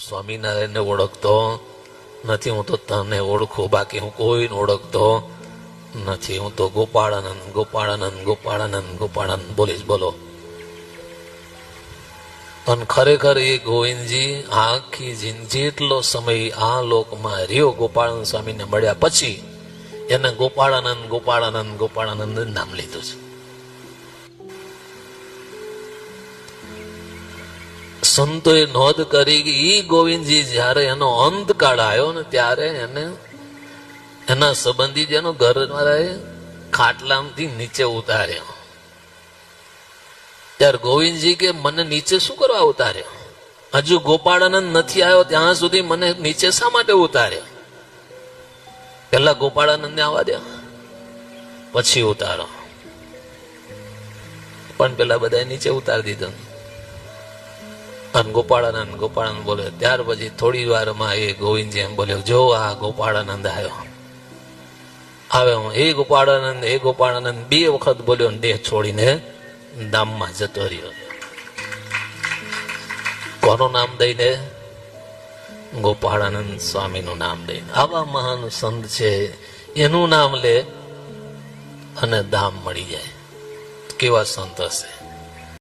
હું સ્વામિનારાયણને ઓળખતો નથી, હું તો તને ઓળખું, બાકી હું કોઈને ઓળખતો નથી. હું તો ગોપાળાનંદ ગોપાળાનંદ ગોપાળાનંદ ગોપાળાનંદ. બોલીશ, બોલો. અને ખરેખર એ ગોવિંદજી, આખી જિંદગી જેટલો સમય આ લોકમાં રહ્યો, ગોપાળાનંદ સ્વામીને મળ્યા પછી, એને ગોપાળાનંદ ગોપાળાનંદ ગોપાળાનંદ નામ લીધું છે. સંતોએ નોંધ કરી કે ઈ ગોવિંદજી જ્યારે એનો અંતકાળ આવ્યો ને ત્યારે એને એના સંબંધી જેનો ઘર વાળાએ ખાટલામાંથી નીચે ઉતાર્યો. ત્યારે ગોવિંદજી કે, મને નીચે શું કરવા ઉતાર્યો? હજુ ગોપાળાનંદ નથી આવ્યો, ત્યાં સુધી મને નીચે શા માટે ઉતાર્યો? પેલા ગોપાળાનંદ ને આવવા દે, પછી ઉતારો. પણ પેલા બધા નીચે ઉતારી દીધો. અને ગોપાળાનંદ ગોપાળાનંદ બોલે. ત્યાર પછી થોડી વારમાં એ ગોવિંદજી એમ બોલ્યો, જો આ ગોપાળાનંદ આવ્યો. આવે હું એ ગોપાળાનંદ એ ગોપાળાનંદ બે વખત બોલ્યો દેહ છોડીને ધામમાં જતો રહ્યો. કોનું નામ દઈને? ગોપાળાનંદ સ્વામીનું નામ દઈને. આવા મહાન સંત છે. એનું નામ લે અને ધામ મળી જાય. કેવા સંત હશે?